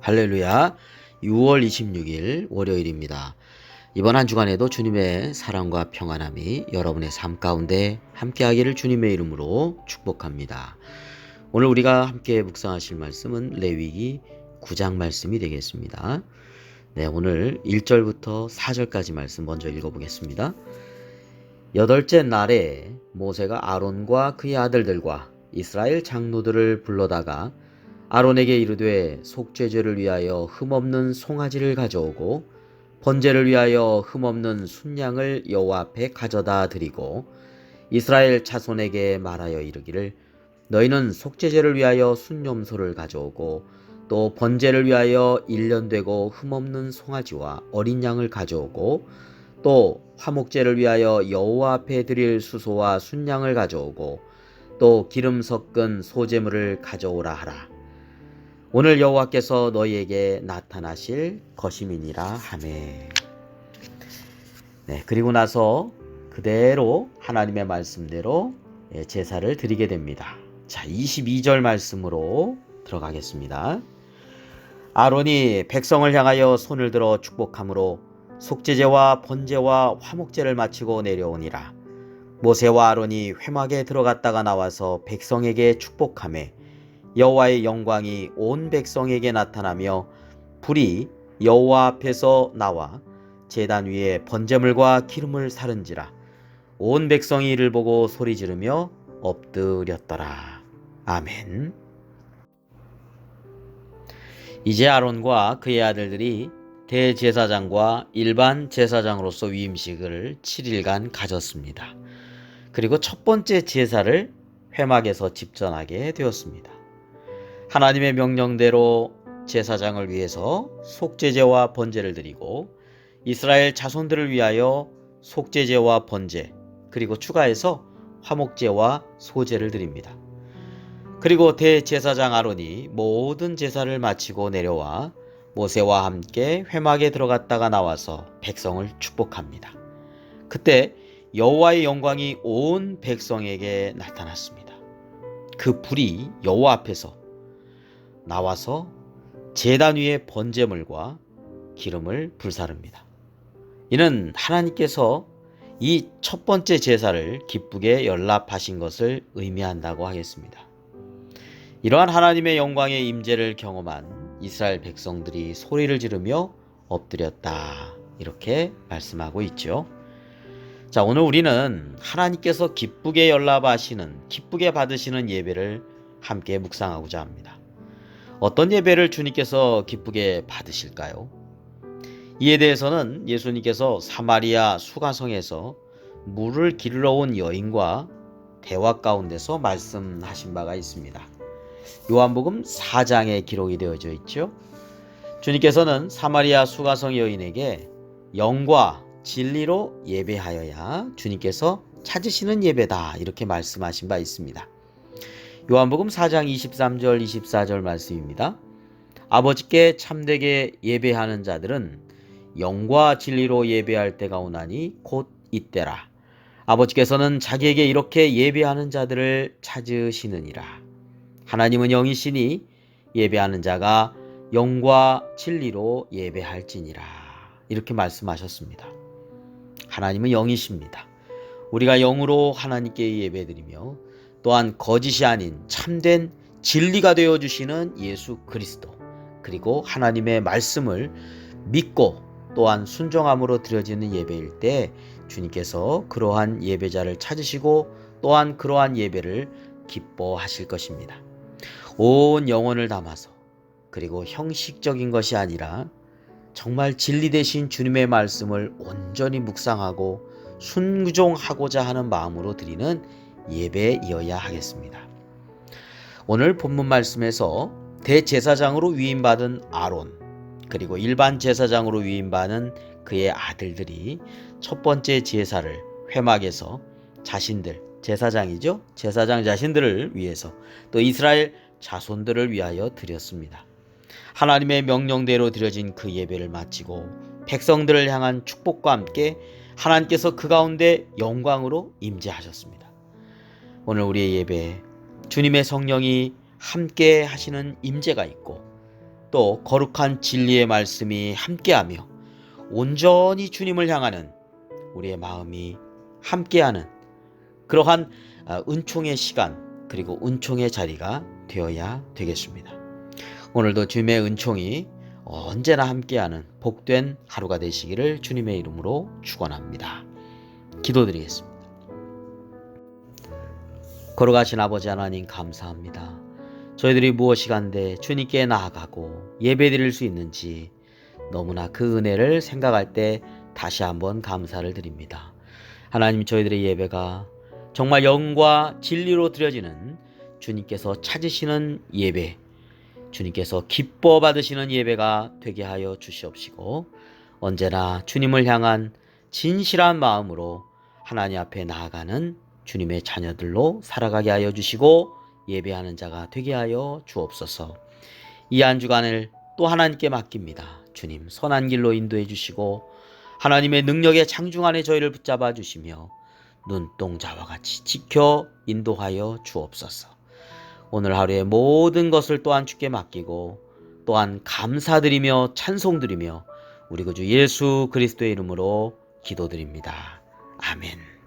할렐루야. 6월 26일 월요일입니다. 이번 한 주간에도 주님의 사랑과 평안함이 여러분의 삶 가운데 함께하기를 주님의 이름으로 축복합니다. 오늘 우리가 함께 묵상하실 말씀은 레위기 9장 말씀이 되겠습니다. 네, 오늘 1절부터 4절까지 말씀 먼저 읽어보겠습니다. 여덟째 날에 모세가 아론과 그의 아들들과 이스라엘 장로들을 불러다가 아론에게 이르되 속죄죄를 위하여 흠없는 송아지를 가져오고 번제를 위하여 흠없는 순양을 여호와 앞에 가져다 드리고 이스라엘 자손에게 말하여 이르기를 너희는 속죄죄를 위하여 순염소를 가져오고 또 번제를 위하여 일년 되고 흠없는 송아지와 어린 양을 가져오고 또 화목제를 위하여 여호와 앞에 드릴 수소와 순양을 가져오고 또 기름 섞은 소제물을 가져오라 하라. 오늘 여호와께서 너희에게 나타나실 것임이니라 하매. 네, 그리고 나서 그대로 하나님의 말씀대로 예, 제사를 드리게 됩니다. 자, 22절 말씀으로 들어가겠습니다. 아론이 백성을 향하여 손을 들어 축복함으로 속죄제와 번제와 화목제를 마치고 내려오니라. 모세와 아론이 회막에 들어갔다가 나와서 백성에게 축복함에 여호와의 영광이 온 백성에게 나타나며 불이 여호와 앞에서 나와 제단 위에 번제물과 기름을 사른지라 온 백성이 이를 보고 소리 지르며 엎드렸더라. 아멘. 이제 아론과 그의 아들들이 대제사장과 일반 제사장으로서 위임식을 7일간 가졌습니다. 그리고 첫 번째 제사를 회막에서 집전하게 되었습니다. 하나님의 명령대로 제사장을 위해서 속죄제와 번제를 드리고 이스라엘 자손들을 위하여 속죄제와 번제 그리고 추가해서 화목제와 소제를 드립니다. 그리고 대제사장 아론이 모든 제사를 마치고 내려와 모세와 함께 회막에 들어갔다가 나와서 백성을 축복합니다. 그때 여호와의 영광이 온 백성에게 나타났습니다. 그 불이 여호와 앞에서 나와서 제단 위에 번제물과 기름을 불사릅니다. 이는 하나님께서 이 첫 번째 제사를 기쁘게 연락하신 것을 의미한다고 하겠습니다. 이러한 하나님의 영광의 임재를 경험한 이스라엘 백성들이 소리를 지르며 엎드렸다. 이렇게 말씀하고 있죠. 자, 오늘 우리는 하나님께서 기쁘게 연락하시는, 기쁘게 받으시는 예배를 함께 묵상하고자 합니다. 어떤 예배를 주님께서 기쁘게 받으실까요? 이에 대해서는 예수님께서 사마리아 수가성에서 물을 길러 온 여인과 대화 가운데서 말씀하신 바가 있습니다. 요한복음 4장에 기록이 되어져 있죠. 주님께서는 사마리아 수가성 여인에게 영과 진리로 예배하여야 주님께서 찾으시는 예배다 이렇게 말씀하신 바 있습니다. 요한복음 4장 23절 24절 말씀입니다. 아버지께 참되게 예배하는 자들은 영과 진리로 예배할 때가 오나니 곧 이때라. 아버지께서는 자기에게 이렇게 예배하는 자들을 찾으시느니라. 하나님은 영이시니 예배하는 자가 영과 진리로 예배할지니라. 이렇게 말씀하셨습니다. 하나님은 영이십니다. 우리가 영으로 하나님께 예배드리며 또한 거짓이 아닌 참된 진리가 되어 주시는 예수 그리스도 그리고 하나님의 말씀을 믿고 또한 순종함으로 드려지는 예배일 때 주님께서 그러한 예배자를 찾으시고 또한 그러한 예배를 기뻐하실 것입니다. 온 영혼을 담아서 그리고 형식적인 것이 아니라 정말 진리 대신 주님의 말씀을 온전히 묵상하고 순종하고자 하는 마음으로 드리는 예배이어야 하겠습니다. 오늘 본문 말씀에서 대제사장으로 위임받은 아론 그리고 일반 제사장으로 위임받은 그의 아들들이 첫 번째 제사를 회막에서 자신들 제사장이죠 제사장 자신들을 위해서 또 이스라엘 자손들을 위하여 드렸습니다. 하나님의 명령대로 드려진 그 예배를 마치고 백성들을 향한 축복과 함께 하나님께서 그 가운데 영광으로 임재하셨습니다. 오늘 우리의 예배에 주님의 성령이 함께 하시는 임재가 있고 또 거룩한 진리의 말씀이 함께하며 온전히 주님을 향하는 우리의 마음이 함께하는 그러한 아, 은총의 시간 그리고 은총의 자리가 되어야 되겠습니다. 오늘도 주님의 은총이 언제나 함께하는 복된 하루가 되시기를 주님의 이름으로 축원합니다. 기도드리겠습니다. 걸어가신 아버지 하나님 감사합니다. 저희들이 무엇이 간데 주님께 나아가고 예배드릴 수 있는지 너무나 그 은혜를 생각할 때 다시 한번 감사를 드립니다. 하나님 저희들의 예배가 정말 영과 진리로 드려지는 주님께서 찾으시는 예배, 주님께서 기뻐 받으시는 예배가 되게 하여 주시옵시고 언제나 주님을 향한 진실한 마음으로 하나님 앞에 나아가는 주님의 자녀들로 살아가게 하여 주시고 예배하는 자가 되게 하여 주옵소서. 이 한 주간을 또 하나님께 맡깁니다. 주님 선한 길로 인도해 주시고 하나님의 능력의 창중 안에 저희를 붙잡아 주시며 눈동자와 같이 지켜 인도하여 주옵소서. 오늘 하루의 모든 것을 또한 주께 맡기고 또한 감사드리며 찬송드리며 우리 구주 예수 그리스도의 이름으로 기도드립니다. 아멘.